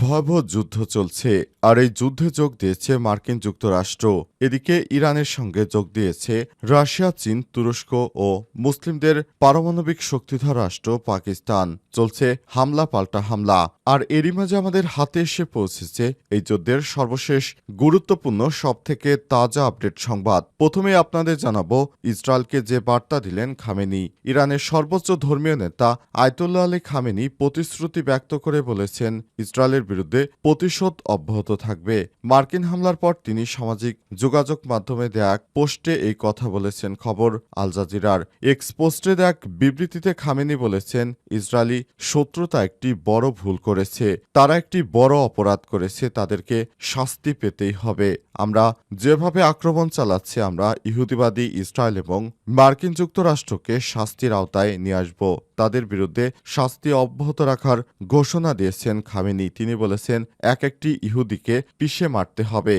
ভয়াবহ যুদ্ধ চলছে, আর এই যুদ্ধে যোগ দিয়েছে মার্কিন যুক্তরাষ্ট্র। এদিকে ইরানের সঙ্গে যোগ দিয়েছে রাশিয়া, চীন, তুরস্ক ও মুসলিমদের পারমাণবিক শক্তিধর রাষ্ট্র পাকিস্তান। চলছে হামলা পাল্টা হামলা, আর এরই মাঝে আমাদের হাতে এসে পৌঁছেছে এই যুদ্ধের সর্বশেষ গুরুত্বপূর্ণ সবথেকে তাজা আপডেট সংবাদ। প্রথমে আপনাদের জানাব, ইসরায়েলকে যে বার্তা দিলেন খামেনি। ইরানের সর্বোচ্চ ধর্মীয় নেতা আয়তুল্লাহ আলী খামেনি প্রতিশ্রুতি ব্যক্ত করে বলেছেন, ইসরায়েলের বিরুদ্ধে প্রতিশোধ অব্যাহত থাকবে। মার্কিন হামলার পর তিনি সামাজিক যোগাযোগ মাধ্যমে দেয়া এক পোস্টে এই কথা বলেছেন খবর আল জাজিরার। এক্স পোস্টে এক বিবৃতিতে খামেনি বলেছেন, ইসরায়েলি শত্রুতা একটি বড় ভুল করেছে। তারা একটি বড় অপরাধ করেছে, তাদেরকে শাস্তি পেতেই হবে। আমরা যেভাবে আক্রমণ চালাচ্ছি, আমরা ইহুদিবাদী ইসরায়েল এবং মার্কিন যুক্তরাষ্ট্রকে শাস্তির আওতায় নিয়ে আসব। তাদের বিরুদ্ধে শাস্তি অব্যাহত রাখার ঘোষণা দিয়েছেন খামেনি তিনি বলেছেন, এক একটি ইহুদিকে পিষে মারতে হবে।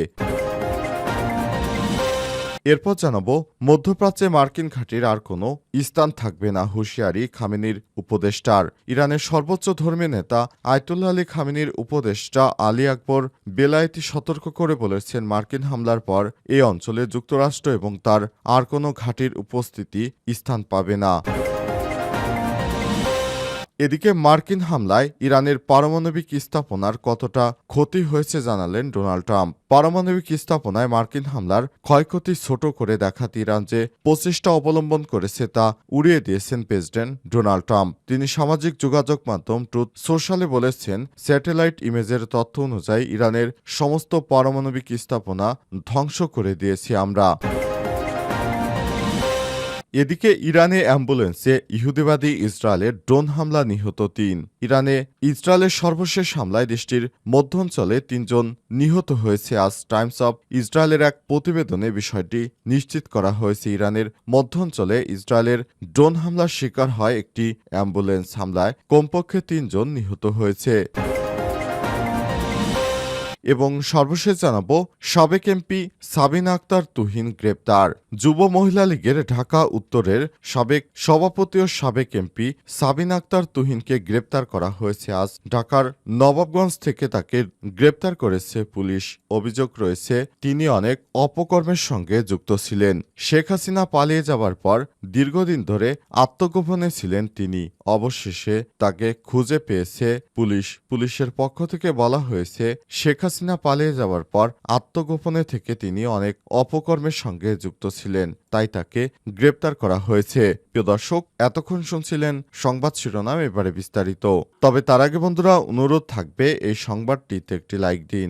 এরপর জানাব, মধ্যপ্রাচ্যে মার্কিন ঘাঁটির আর কোনো স্থান থাকবে না, হুঁশিয়ারি খামেনির উপদেষ্টার। ইরানের সর্বোচ্চ ধর্মীয় নেতা আয়তুল্লাহ আলী খামেনির উপদেষ্টা আলী আকবর বেলায়েতি সতর্ক করে বলেছেন, মার্কিন হামলার পর এই অঞ্চলে যুক্তরাষ্ট্র এবং তার আর কোনো ঘাঁটির উপস্থিতি স্থান পাবে না। এদিকে মার্কিন হামলায় ইরানের পারমাণবিক স্থাপনার কতটা ক্ষতি হয়েছে জানালেন ডোনাল্ড ট্রাম্প। পারমাণবিক স্থাপনায় মার্কিন হামলার ক্ষয়ক্ষতি ছোট করে দেখাতে ইরান যে প্রচেষ্টা অবলম্বন করেছে তা উড়িয়ে দিয়েছেন প্রেসিডেন্ট ডোনাল্ড ট্রাম্প। তিনি সামাজিক যোগাযোগ মাধ্যম ট্রুথ সোশ্যালে বলেছেন, স্যাটেলাইট ইমেজের তথ্য অনুযায়ী ইরানের সমস্ত পারমাণবিক স্থাপনা ধ্বংস করে দিয়েছি আমরা। এদিকে ইরানে অ্যাম্বুলেন্সে ইহুদিবাদী ইসরায়েলের ড্রোন হামলা নিহত তিন। ইরানে ইসরায়েলের সর্বশেষ হামলায় দেশটির মধ্যাঞ্চলে তিনজন নিহত হয়েছে আজ টাইমস অব ইসরায়েলের এক প্রতিবেদনে বিষয়টি নিশ্চিত করা হয়েছে। ইরানের মধ্যাঞ্চলে ইসরায়েলের ড্রোন হামলার শিকার হয় একটি অ্যাম্বুলেন্স হামলায়। কমপক্ষে তিনজন নিহত হয়েছে। এবং সর্বশেষ জানাব, সাবেক এমপি সাবিনা আক্তার তুহিন গ্রেপ্তার। যুব মহিলা লীগের ঢাকা উত্তরের সাবেক সভাপতি ও সাবেক এমপি সাবিনা আক্তার তুহিনকে গ্রেপ্তার করা হয়েছে আজ। ঢাকার নবাবগঞ্জ থেকে তাকে গ্রেপ্তার করেছে পুলিশ। অভিযোগ রয়েছে, তিনি অনেক অপকর্মের সঙ্গে যুক্ত ছিলেন। শেখ হাসিনা পালিয়ে যাবার পর দীর্ঘদিন ধরে আত্মগোপনে ছিলেন তিনি। অবশেষে তাকে খুঁজে পেয়েছে পুলিশ। পুলিশের পক্ষ থেকে বলা হয়েছে, শেখ হাসিনা পালিয়ে যাওয়ার পর আত্মগোপনে থেকে তিনি অনেক অপকর্মের সঙ্গে যুক্ত ছিলেন, তাই তাকে গ্রেপ্তার করা হয়েছে। প্রিয় দর্শক, এতক্ষণ শুনছিলেন সংবাদ শিরোনাম এবারে বিস্তারিত। তবে তার আগে বন্ধুরা, অনুরোধ থাকবে এই সংবাদটিতে একটি লাইক দিন।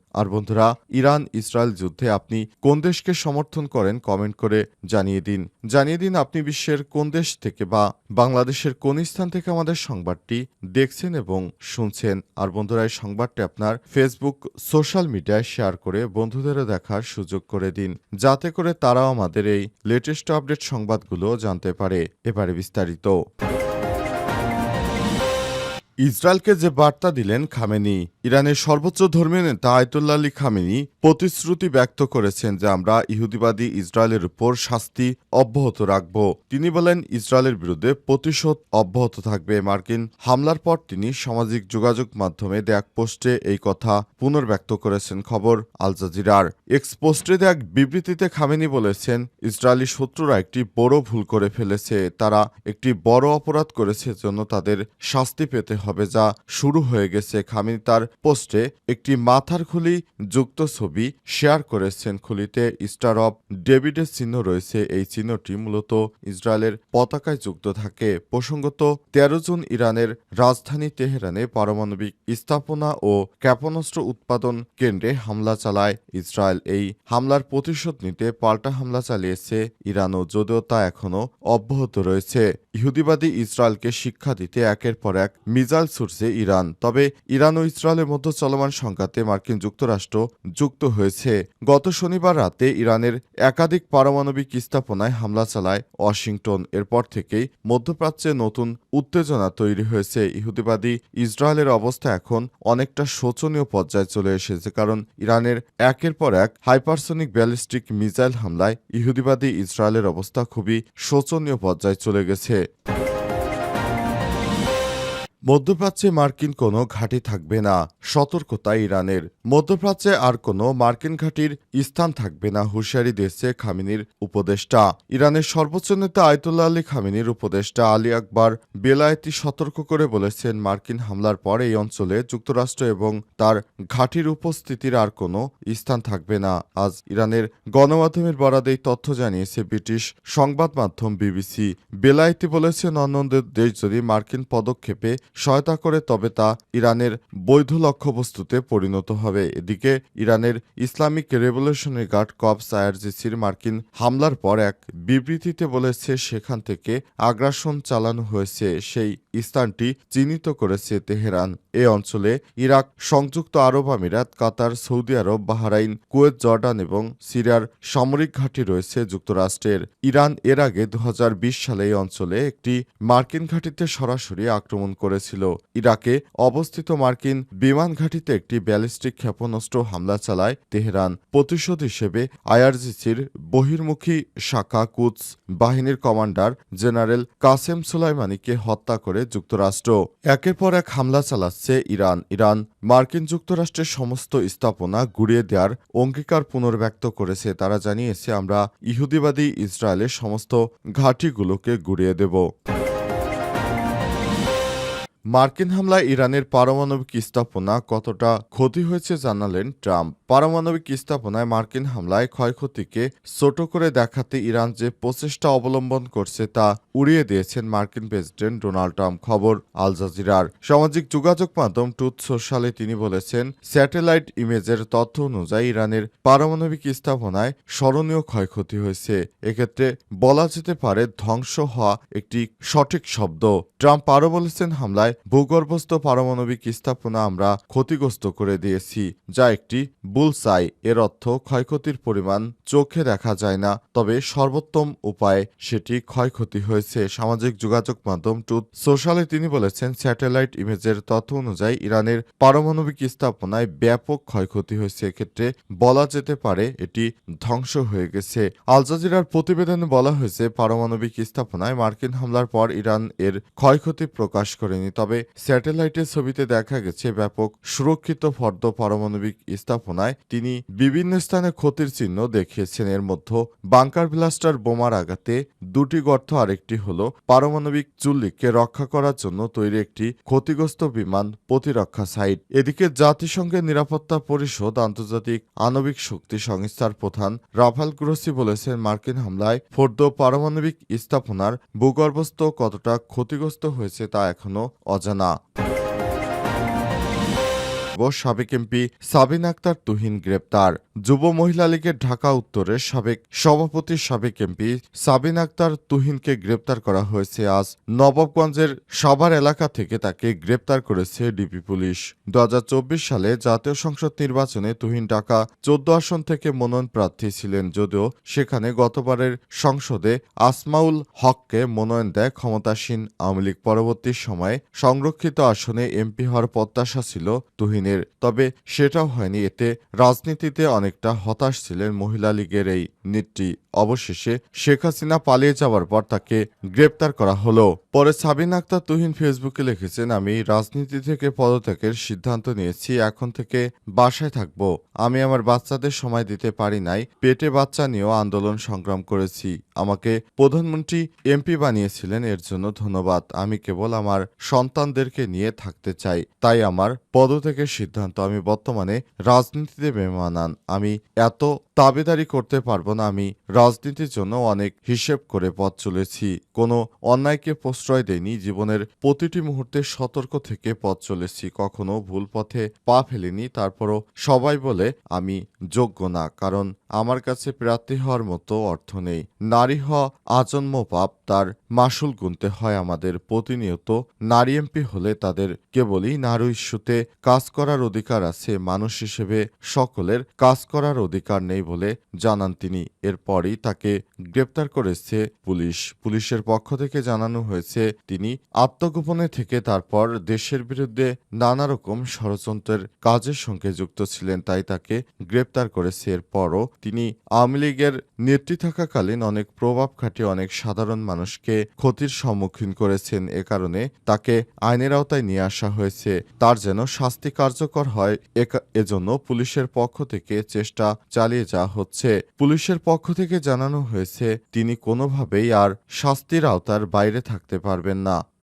আর বন্ধুরা, ইরান, ইসরায়েল যুদ্ধে আপনি কোন দেশকে সমর্থন করেন কমেন্ট করে জানিয়ে দিন। জানিয়ে দিন আপনি বিশ্বের কোন দেশ থেকে বা বাংলাদেশের কোন স্থান থেকে আমাদের সংবাদটি দেখছেন এবং শুনছেন। আর বন্ধুরা, এই সংবাদটি আপনার ফেসবুক সোশ্যাল মিডিয়ায় শেয়ার করে বন্ধুদেরও দেখার সুযোগ করে দিন, যাতে করে তারাও আমাদের এই লেটেস্ট আপডেট সংবাদগুলো জানতে পারে। এবারে বিস্তারিত। ইসরায়েলকে যে বার্তা দিলেন খামেনি, ইরানের সর্বোচ্চ ধর্মীয় নেতা আয়তুল্লা আলী খামেনি প্রতিশ্রুতি ব্যক্ত করেছেন যে আমরা ইহুদিবাদী ইসরায়েলের উপর শাস্তি অব্যাহত রাখব। তিনি বলেন, ইসরায়েলের বিরুদ্ধে প্রতিশোধ অব্যাহত থাকবে। মার্কিন হামলার পর তিনি সামাজিক যোগাযোগ মাধ্যমে দেয়াক পোস্টে এই কথা পুনর্ব্যক্ত করেছেন। খবর আল জাজিরার। এক্স পোস্টে দেয়াক বিবৃতিতে খামেনি বলেছেন, ইসরায়েলি শত্রুরা একটি বড় ভুল করে ফেলেছে। তারা একটি বড় অপরাধ করেছে জন্য তাদের শাস্তি পেতে হবে যা শুরু হয়ে গেছে। খামেনি তার পোস্টে একটি মাথার খুলি যুক্ত ছবি শেয়ার করেছেন। খুলিতে স্টার অফ ডেভিডের চিহ্ন রয়েছে। এই চিহ্নটি মূলত ইসরায়েলের পতাকায় যুক্ত থাকে। প্রসঙ্গত, তেরো জুন ইরানের রাজধানী তেহরানে পারমাণবিক স্থাপনা ও ক্ষেপণাস্ত্র উৎপাদন কেন্দ্রে হামলা চালায় ইসরায়েল। এই হামলার প্রতিশোধ নিতে পাল্টা হামলা চালিয়েছে ইরানও, যদিও তা এখনও অব্যাহত রয়েছে। ইহুদিবাদী ইসরায়েলকে শিক্ষা দিতে একের পর এক মিজ মিসাইল ছুটছে ইরান, তবে ইরান ও ইসরায়েলের মধ্যে চলমান সংঘাতে মার্কিন যুক্তরাষ্ট্র যুক্ত হয়েছে। গত শনিবার রাতে ইরানের একাধিক পারমাণবিক স্থাপনায় হামলা চালায় ওয়াশিংটন, এরপর থেকেই মধ্যপ্রাচ্যে নতুন উত্তেজনা তৈরি হয়েছে। ইহুদিবাদী ইসরায়েলের অবস্থা এখন অনেকটা শোচনীয় পর্যায়ে চলে এসেছে, কারণ ইরানের একের পর এক হাইপারসোনিক ব্যালিস্টিক মিসাইল হামলায় ইহুদিবাদী ইসরায়েলের অবস্থা খুবই শোচনীয় পর্যায়ে চলে গেছে। মধ্যপ্রাচ্যে মার্কিন কোনো ঘাঁটি থাকবে না। সতর্কতা ইরানের। মধ্যপ্রাচ্যে আর কোনো মার্কিন ঘাঁটির স্থান থাকবে না, হুঁশিয়ারি দিয়েছে খামিনির উপদেষ্টা। ইরানের সর্বোচ্চ নেতা আয়তুল্লাহ আলী খামিনির উপদেষ্টা আলী আকবর বেলায়েতি সতর্ক করে বলেছেন, মার্কিন হামলার পর এই অঞ্চলে যুক্তরাষ্ট্র এবং তার ঘাঁটির উপস্থিতির আর কোনো স্থান থাকবে না। আজ ইরানের গণমাধ্যমের বরাদ এই তথ্য জানিয়েছে ব্রিটিশ সংবাদ মাধ্যম বিবিসি। বেলায়েতি বলেছেন অন্য দেশ যদি মার্কিন পদক্ষেপে সহায়তা করে, তবে তা ইরানের বৈধ লক্ষ্যবস্তুতে পরিণত হবে। এদিকে ইরানের ইসলামিক রেভলিউশনারি গার্ড কপস আইআরজিসির মার্কিন হামলার পর এক বিবৃতিতে বলেছে, সেখান থেকে আগ্রাসন চালানো হয়েছে। সেই স্থানটি চিহ্নিত করেছে তেহরান। এ অঞ্চলে ইরাক, সংযুক্ত আরব আমিরাত, Qatar, Saudi Arab, Bahrain, Kuwait, Jordan এবং সিরিয়ার সামরিক ঘাঁটি রয়েছে যুক্তরাষ্ট্রের। ইরান এর আগে দু হাজার বিশ সালে এই অঞ্চলে একটি মার্কিন ঘাঁটিতে সরাসরি আক্রমণ করেছিল। ইরাকে অবস্থিত মার্কিন বিমান ঘাঁটিতে একটি ব্যালিস্টিক ক্ষেপণাস্ত্র হামলা চালায় তেহরান। প্রতিশোধ হিসেবে আইআরজিসির বহির্মুখী শাখা কুৎস বাহিনীর কমান্ডার জেনারেল কাসেম সুলাইমানিকে হত্যা করে যুক্তরাষ্ট্র। একের পর এক হামলা চালাচ্ছে ইরান। ইরান মার্কিন যুক্তরাষ্ট্রের সমস্ত স্থাপনা গুড়িয়ে দেওয়ার অঙ্গীকার পুনর্ব্যক্ত করেছে। তারা জানিয়েছে, আমরা ইহুদিবাদী ইসরায়েলের সমস্ত ঘাঁটিগুলোকে গুড়িয়ে দেব। মার্কিন হামলায় ইরানের পারমাণবিক স্থাপনা কতটা ক্ষতি হয়েছে জানালেন ট্রাম্প। পারমাণবিক স্থাপনায় মার্কিন হামলায় ক্ষয়ক্ষতিকে ছোট করে দেখাতে ইরান যে প্রচেষ্টা অবলম্বন করছে তা উড়িয়ে দিয়েছেন মার্কিন প্রেসিডেন্ট ডোনাল্ড ট্রাম্প খবর আল জাজিরার। সামাজিক যোগাযোগ মাধ্যম টুথ সোশ্যালে তিনি বলেছেন, স্যাটেলাইট ইমেজের তথ্য অনুযায়ী ইরানের পারমাণবিক স্থাপনায় স্মরণীয় ক্ষয়ক্ষতি হয়েছে। এক্ষেত্রে বলা যেতে পারে ধ্বংস হওয়া একটি সঠিক শব্দ। ট্রাম্প আরও বলেছেন, হামলায় ভূগর্ভস্থ পারমাণবিক স্থাপনা আমরা ক্ষতিগ্রস্ত করে দিয়েছি, যা একটি বুলসাই। এর অর্থ ক্ষয়ক্ষতির পরিমাণ চোখে দেখা যায় না, তবে সর্বোত্তম উপায়ে সেটি ক্ষয়ক্ষতি হয়েছে। সামাজিক যোগাযোগ মাধ্যম টুথ সোশ্যালে তিনি বলেছেন, স্যাটেলাইট ইমেজের তথ্য অনুযায়ী ইরানের পারমাণবিক স্থাপনায় ব্যাপক ক্ষয়ক্ষতি হয়েছে। এক্ষেত্রে বলা যেতে পারে এটি ধ্বংস হয়ে গেছে। আল জাজিরার প্রতিবেদনে বলা হয়েছে, পারমাণবিক স্থাপনায় মার্কিন হামলার পর ইরান এর ক্ষয়ক্ষতি প্রকাশ করেনি। তবে স্যাটেলাইটের ছবিতে দেখা গেছে ব্যাপক সুরক্ষিত ফর্দ পারমাণবিক স্থাপনায় তিনি বিভিন্ন স্থানে ক্ষতির চিহ্ন দেখিয়েছেন। এর মধ্যে বাংকার ব্লাস্টার বোমার আঘাতে দুটি গর্ত আরেকটি হল পারমাণবিক চুল্লিকে রক্ষা করার জন্য তৈরি একটি ক্ষতিগ্রস্ত বিমান প্রতিরক্ষা সাইট। এদিকে জাতিসংঘের নিরাপত্তা পরিষদ আন্তর্জাতিক আণবিক শক্তি সংস্থার প্রধান রাফাল গ্রোসি বলেছেন, মার্কিন হামলায় ফোর্দ পারমাণবিক স্থাপনার ভূগর্ভস্থ কতটা ক্ষতিগ্রস্ত হয়েছে তা এখনও অজানা। সাবেক এমপি সাবিন আক্তার তুহিন গ্রেপ্তার। যুব মহিলা লীগের ঢাকা উত্তরের সাবেক সভাপতি সাবেক এমপি সাবিন আক্তার তুহিনকে গ্রেপ্তার করা হয়েছে আজ। নবাবগঞ্জের সাভার এলাকা থেকে তাকে গ্রেপ্তার করেছে ডিবি পুলিশ। দু সালে জাতীয় সংসদ নির্বাচনে তুহিন ঢাকা চোদ্দ আসন থেকে মনোনয়ন প্রার্থী ছিলেন যদিও সেখানে গতবারের সংসদে আসমাউল হককে মনোনয়ন দেয় ক্ষমতাসীন আওয়ামী লীগ। পরবর্তী সময়ে সংরক্ষিত আসনে এমপি হওয়ার প্রত্যাশা ছিল তুহিনের তবে সেটাও হয়নি। এতে রাজনীতিতে অনেকটা হতাশ ছিলেন মহিলা লীগের এই নেত্রী। অবশেষে শেখ হাসিনা পালিয়ে যাওয়ার পর তাকে গ্রেপ্তার করা হলো। পরে সাবিন আক্তার তুহিন ফেসবুকে লিখেছেন, আমি রাজনীতি থেকে পদত্যাগের সিদ্ধান্ত নিয়েছি, এখন থেকে বাসায় থাকব। আমি আমার বাচ্চাদের সময় দিতে পারি নাই, পেটে বাচ্চা নিয়েও আন্দোলন সংগ্রাম করেছি। আমাকে প্রধানমন্ত্রী এমপি বানিয়েছিলেন, এর জন্য ধন্যবাদ। আমি কেবল আমার সন্তানদেরকে নিয়ে থাকতে চাই, তাই আমার পদত্যাগের সিদ্ধান্ত। আমি বর্তমানে রাজনীতিতে বেমানান আমি এত তাবেদারি করতে পারব না আমি। রাজনীতির জন্য অনেক হিসেব করে পথ চলেছি। কোনো অন্যায়কে প্রশ্রয় দেয়নি জীবনের প্রতিটি মুহূর্তে সতর্ক থেকে পথ চলেছি। কখনো ভুল পথে পা ফেলিনি। তারপরও সবাই বলে, আমি যোগ্য না। কারণ আমার কাছে প্রার্থী হওয়ার মতো অর্থ নেই। নারী হওয়া আজন্ম পাপ। তার মাসুল গুনতে হয় আমাদের প্রতিনিয়ত। নারী এমপি হলে তাদের কেবলই নারী ইস্যুতে কাজ করার অধিকার আছে। মানুষ হিসেবে সকলের কাজ করার অধিকার নেই বলে জানান তিনি। এরপরই তাকে গ্রেপ্তার করেছে পুলিশ। পুলিশের পক্ষ থেকে জানানো হয়েছে, তিনি আত্মগোপনে থেকে তারপর দেশের বিরুদ্ধে নানা রকম ষড়যন্ত্রের কাজের সঙ্গে যুক্ত ছিলেন, তাই তাকে গ্রেপ্তার করেছে। এরপরও তিনি আওয়ামী লীগের নেত্রী থাকাকালীন অনেক প্রভাব খাটিয়ে অনেক সাধারণ মানুষকে ক্ষতির সম্মুখীন করেছেন। এ কারণে তাকে আইনের আওতায় নিয়ে আসা হয়েছে। তার যেন শাস্তি কার্যকর হয় এজন্য পুলিশের পক্ষ থেকে চেষ্টা চালিয়ে যাওয়া হচ্ছে। পুলিশের পক্ষ থেকে জানানো হয়েছে, তিনি কোনোভাবেই আর শাস্তির আওতার বাইরে থাকতে পারবেন না।